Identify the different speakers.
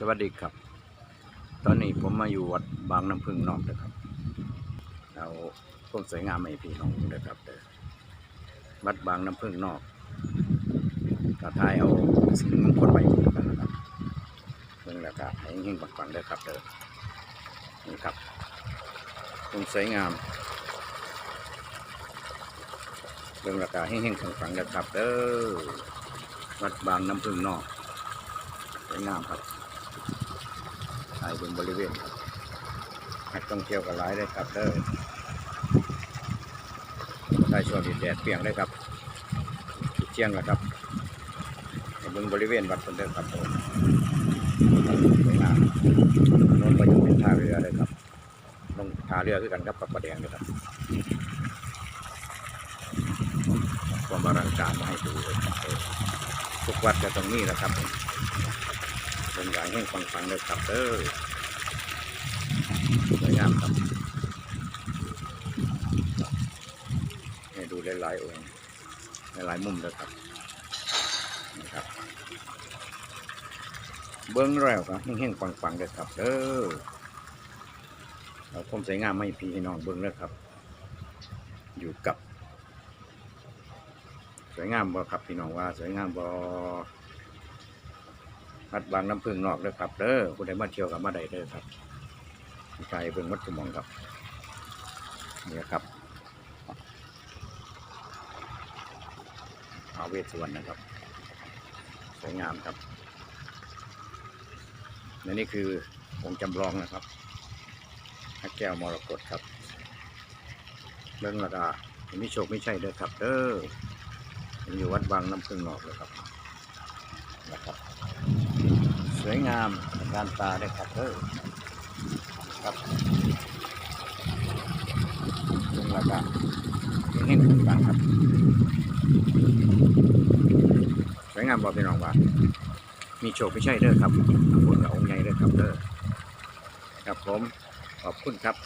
Speaker 1: สวัสดีครับ ตอนนี้ผมมาอยู่วัดบางน้ำพึ่งนอกนะครับเอาต้นสวยงามให้พี่น้องนะครับเด้อวัดบางน้ำพึ่งนอกกระทายเอาสิ่งมงคลไปกันนะครับเพิ่งแล้วก็ให้เฮงๆปังเด้อครับเด้อนี่ครับต้นสวยงามเรื่องราคาให้เฮงๆปังๆเด้อครับเด้อวัดบางน้ำพึ่งนอกสวยงามครับายบนบริเวณครับนักท่องเที่ยวกันหลายเลยครับเด้อได้ช่วงที่แดดเปียงเลยครับเที่ยงแล้วครับในบนบริเวณวัดคนเดิมครับผมสวยงามนนก็ยังเป็นท่าเรือเลยครับลงท่าเรือคือกันครับกับประแดงเลยครับความอลังการมาให้ดูเลยครับทุกวัดจะตรงนี้แหละครับ ผมเป็นอย่างแห้งฟังๆเลยครับเด้อสวยงามครับให้ดูหลายๆองค์หลายมุมเลยครับนี่ครับ เบิ้องแล้วครับแห้งๆฟังๆเลยครับเด้อเราคมสวยงามไม่พี่น้องเบิ้องเลยครับ อยู่กับ สวยงามบ่ครับพี่น้องว่า สวยงามบ่ วัดบางน้ำพึ่งนอกเด้อครับเด้อผู้ใดมาเที่ยวกับมาได้เด้อครับใจเบิ่งวัดสมองครับนี่ครับอาเวสวรรณนะครับสวยงามครับและนี่คือองค์จำลองนะครับพระแก้วมรกตครับเรื่องระดาไมีโชคไม่ใช่เด้อครับเด้ออยู่วัดบางน้ำพึ่งนอกเลยครับนะครับ สวยงามการตาได้ครับเออครับซึ่งราคาเห็นต่างครับสวยงามบอกพี่น้องว่ามีโชคไม่ใช่เด้อครับขอบคุณกับองค์ใหญ่เด้อครับเด้อครับผมขอบคุณครับ